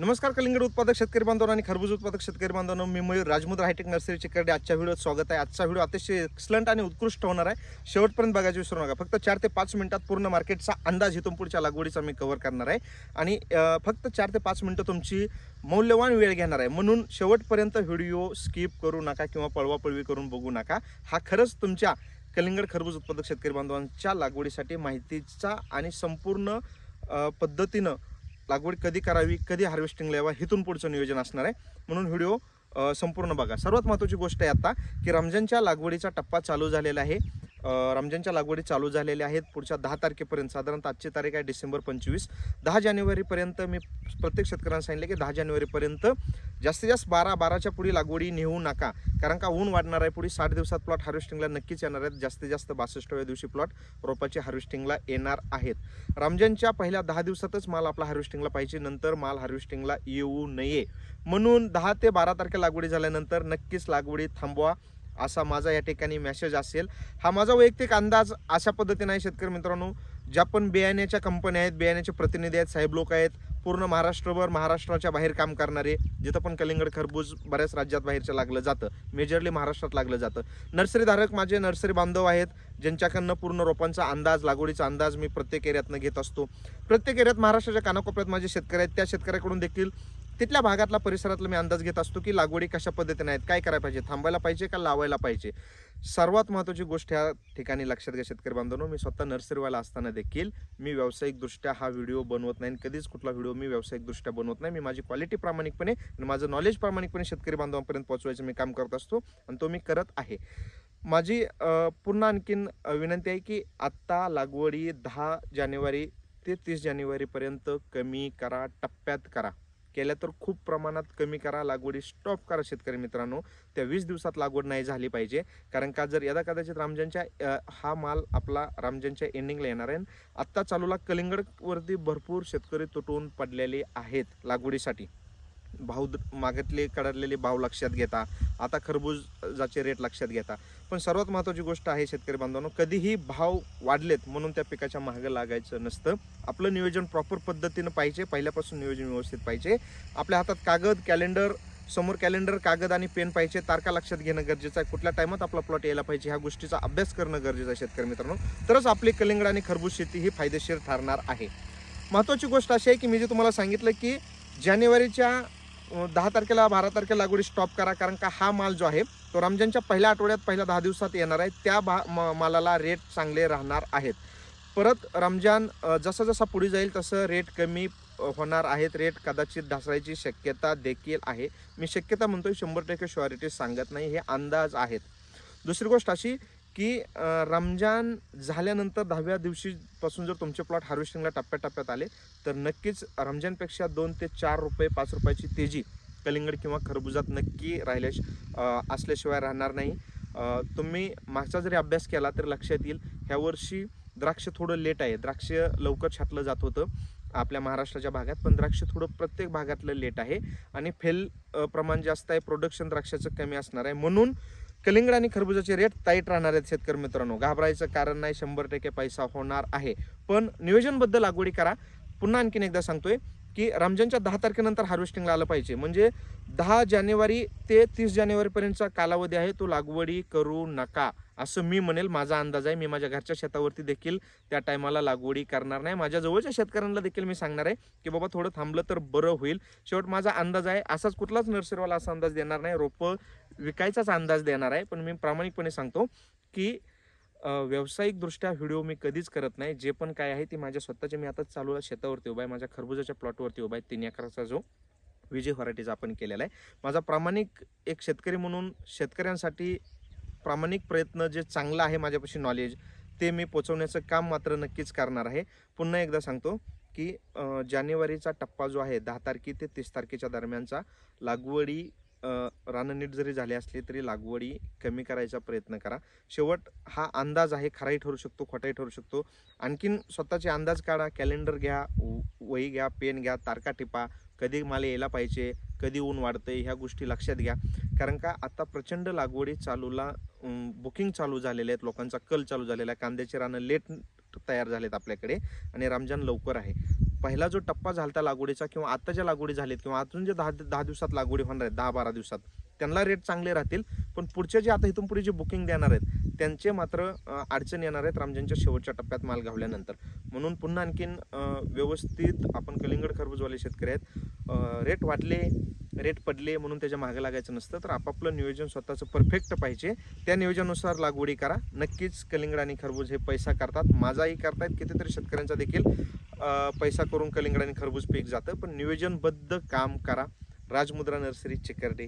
नमस्कार कलिंगड उत्पादक शेतकरी बांधव आणि खरबूज उत्पादक शेतकरी बांधवांनो मी मयूर राजमुद्र हायटेक नर्सरीचे कडे आजच्या व्हिडिओत स्वागत आहे. आजचा व्हिडिओ अतिशय एक्सलंट आणि उत्कृष्ट होणार आहे. शेवटपर्यंत बघायची विसरू नका. फक्त चार ते पाच मिनिटात पूर्ण मार्केटचा अंदाज इथून पुढच्या लागवडीचा मी कव्हर करणार आहे. आणि फक्त चार ते पाच मिनिटं तुमची मौल्यवान वेळ घेणार आहे. म्हणून शेवटपर्यंत व्हिडिओ स्किप करू नका किंवा पळवापळवी करून बघू नका. हा खरंच तुमच्या कलिंगड खरबूज उत्पादक शेतकरी बांधवांच्या लागवडीसाठी माहितीचा आणि संपूर्ण पद्धतीनं लागवड कधी करावी कधी हार्वेस्टिंग यावा हिथून पुढचं नियोजन असणार आहे. म्हणून व्हिडिओ संपूर्ण बघा. सर्वात महत्त्वाची गोष्ट आहे आता की रमजानच्या लागवडीचा टप्पा चालू झालेला आहे. रमजानच्या लागवडी चालू झालेल्या आहेत. पुढच्या दहा तारखेपर्यंत साधारणतः आजची तारीख आहे डिसेंबर पंचवीस. दहा जानेवारीपर्यंत मी प्रत्येक शेतकऱ्यांना सांगितलं की दहा जानेवारीपर्यंत जास्तीत जास्त बारा बाराच्या पुढे लागवडी नेऊ नका. कारण का ऊन वाढणार आहे पुढे साठ दिवसात प्लॉट हार्वेस्टिंगला नक्कीच येणार आहेत. जास्तीत जास्त बासष्टव्या दिवशी प्लॉट रोपाचे हार्वेस्टिंगला येणार आहेत. रमजानच्या पहिल्या दहा दिवसातच माल आपला हार्वेस्टिंगला पाहिजे. नंतर माल हार्वेस्टिंगला येऊ नये. म्हणून दहा ते बारा तारखे लागवडी झाल्यानंतर नक्कीच लागवडी थांबवा. असा माझा या ठिकाणी मेसेज असेल. हा माझा वैयक्तिक अंदाज अशा पद्धतीने आहे शेतकरी मित्रांनो ज्या पण बियाण्याच्या कंपन्या आहेत बियाण्याचे प्रतिनिधी आहेत साहेब लोक आहेत पूर्ण महाराष्ट्रभर महाराष्ट्राच्या बाहेर काम करणारे जिथं पण कलिंगड खरबूज बऱ्याच राज्यात बाहेरचं लागलं जातं मेजरली महाराष्ट्रात लागलं जातं. नर्सरीधारक माझे नर्सरी बांधव आहेत ज्यांच्याकडनं पूर्ण रोपांचा अंदाज लागवडीचा अंदाज मी प्रत्येक एरियातनं घेत असतो. प्रत्येक एरियात महाराष्ट्राच्या कानाकोपऱ्यात माझे शेतकरी आहेत त्या शेतकऱ्याकडून देखील तिथल्या भागातला परिसरातला मी अंदाज घेत असतो की लागवडी कशा पद्धतीने आहेत काय करायला पाहिजे थांबायला पाहिजे का लावायला पाहिजे? सर्वात महत्त्वाची गोष्ट ह्या ठिकाणी लक्षात घ्या शेतकरी बांधवांनो मी स्वतः नर्सरीवाला असताना देखील मी व्यावसायिकदृष्ट्या हा व्हिडिओ बनवत नाही आणि कधीच कुठला व्हिडिओ मी व्यावसायिकदृष्ट्या बनवत नाही. मी माझी क्वालिटी प्रामाणिकपणे आणि माझं नॉलेज प्रामाणिकपणे शेतकरी बांधवांपर्यंत पोहोचवायचं मी काम करत असतो आणि तो मी करत आहे. माझी पूर्ण पुन्हा आणखीन विनंती आहे की आत्ता लागवडी दहा जानेवारी ते तीस जानेवारीपर्यंत कमी करा टप्प्यात करा. केल्या तर खूप प्रमाणात कमी करा लागवडी स्टॉप करा शेतकरी मित्रांनो. त्या वीस दिवसात लागवड नाही झाली पाहिजे. कारण का जर यदा कदाचित रामजनच्या हा माल आपला रामजनच्या एंडिंगला येणार आहे. आत्ता चालूला कलिंगडवरती भरपूर शेतकरी तुटून पडलेले आहेत लागवडीसाठी. भाव द- मागितले भाव लक्षात घेता. आता खरबूजाचे रेट लक्षात घेता. पण सर्वात महत्त्वाची गोष्ट आहे शेतकरी बांधवांनो कधीही भाव वाढलेत म्हणून त्या पिकाच्या मागं लागायचं नसतं. आपलं नियोजन प्रॉपर पद्धतीनं पाहिजे पहिल्यापासून नियोजन व्यवस्थित पाहिजे. आपल्या हातात कागद कॅलेंडर समोर कॅलेंडर कागद आणि पेन पाहिजे तारखा लक्षात घेणं गरजेचं आहे. कुठल्या टायमात आपला प्लॉट यायला पाहिजे ह्या गोष्टीचा अभ्यास करणं गरजेचं आहे शेतकरी मित्रांनो. तरच आपली कलिंगड आणि खरबूज शेती ही फायदेशीर ठरणार आहे. महत्त्वाची गोष्ट अशी आहे की मी जे तुम्हाला सांगितलं की जानेवारीच्या दहा तारखेला बारा तारखेला लागवडी स्टॉप करा कारण का हा माल जो आहे तो रमजानच्या पहिल्या आठवड्यात पहिल्या दहा दिवसात येणार आहे. त्या भा म- मालाला रेट चांगले राहणार आहेत. परत रमजान जसं जसा पुढे जाईल तसं रेट कमी होणार आहेत. रेट कदाचित ढासळायची शक्यता देखील आहे. मी शक्यता म्हणतोय शंभर टक्के शुअरिटी सांगत नाही. हे अंदाज आहेत. दुसरी गोष्ट अशी की रमजान झाल्यानंतर दहाव्या दिवशीपासून जर तुमचे प्लॉट हार्वेस्टिंगला टप्प्याटप्प्यात आले तर नक्कीच रमजानपेक्षा दोन ते चार रुपये पाच रुपयाची तेजी कलिंगड किंवा खरबुजात नक्की राहिल्या असल्याशिवाय राहणार नाही. तुम्ही मागचा जरी अभ्यास केला तर लक्षात येईल ह्या वर्षी द्राक्ष थोडं लेट आहे. द्राक्ष लवकर छाटलं जात होतं आपल्या महाराष्ट्राच्या भागात पण द्राक्ष थोडं प्रत्येक भागातलं लेट आहे आणि फेल प्रमाण जास्त आहे प्रोडक्शन द्राक्षाचं कमी असणार आहे. म्हणून कलिंगड आणि खरबुजाचे रेट टाईट राहणार आहेत शेतकरी मित्रांनो. घाबरायचं कारण नाही शंभर टक्के पैसा होणार आहे. पण नियोजनबद्ध लागवडी करा. पुन्हा आणखीन एकदा सांगतोय की रमजानच्या दहा तारखेनंतर हार्वेस्टिंगला आलं पाहिजे. म्हणजे दहा जानेवारी ते तीस जानेवारीपर्यंतचा कालावधी आहे तो लागवडी करू नका. असं मी म्हणेल माझा अंदाज आहे. मी माझ्या घरच्या शेतावरती देखील त्या टायमाला लागवडी करणार नाही. माझ्या जवळच्या शेतकऱ्यांना देखील मी सांगणार आहे की बाबा थोडं थांबलं तर बरं होईल. शेवट माझा अंदाज आहे असाच कुठलाच नर्सरीवाला असा अंदाज देणार नाही. रोपं विकायचाच अंदाज देणार आहे पण मी प्रामाणिकपणे सांगतो की व्यावसायिकदृष्ट्या व्हिडिओ मी कधीच करत नाही. जे पण काय आहे ते माझ्या स्वतःचे मी आता चालू शेतावरती उभा आहे माझ्या खरबुजाच्या प्लॉटवरती उभा आहे. तीन एकराचा जो विजय व्हरायटीचा आपण केलेला आहे. माझा प्रामाणिक एक शेतकरी म्हणून शेतकऱ्यांसाठी प्रामाणिक प्रयत्न जे चांगलं आहे माझ्यापाशी नॉलेज ते मी पोचवण्याचं काम मात्र नक्कीच करणार आहे. पुन्हा एकदा सांगतो की जानेवारीचा टप्पा जो आहे दहा तारखे ते तीस तारखेच्या दरम्यानचा लागवडी रानं नीट जरी झाली असली तरी लागवडी कमी करायचा प्रयत्न करा. शेवट हा अंदाज आहे खराही ठरू शकतो खोटाही ठरू शकतो. आणखीन स्वतःचे अंदाज काढा कॅलेंडर घ्या व- वही घ्या पेन घ्या तारका टिपा. कधी मला यायला पाहिजे कधी ऊन वाढतंय ह्या गोष्टी लक्षात घ्या. कारण का आता प्रचंड लागवडी चालूला बुकिंग चालू झालेले आहेत लोकांचा कल चालू झालेला आहे. कांद्याचे रानं लेट तयार झालेत आपल्याकडे आणि रमजान लवकर आहे. पहिला जो टप्पा झालता लागवडीचा किंवा आता ज्या लागवडी झालीत किंवा अजून जे दहा दहा दिवसात लागवडी होणार आहेत दहा बारा दिवसात त्यांना रेट चांगले राहतील. पण पुढचे जे आता इथून पुढे जे बुकिंग देणार आहेत त्यांचे मात्र अडचण येणार आहेत रामजनच्या शेवटच्या टप्प्यात माल घावल्यानंतर. म्हणून पुन्हा आणखीन व्यवस्थित आपण कलिंगड खरबूजवाले शेतकरी आहेत. रेट वाढले रेट पडले म्हणून त्याच्यामागे लागायचं नसतं तर आपापलं नियोजन स्वतःचं परफेक्ट पाहिजे. त्या नियोजनानुसार लागवडी करा. नक्कीच कलिंगड आणि खरबूज हे पैसा करतात. माझाही करतायत. कितीतरी शेतकऱ्यांचा देखील पैसा करून कलिंगड आणि खरबूज पीक जातं पण नियोजनबद्ध काम करा. राजमुद्रा नर्सरी चिकर्डे.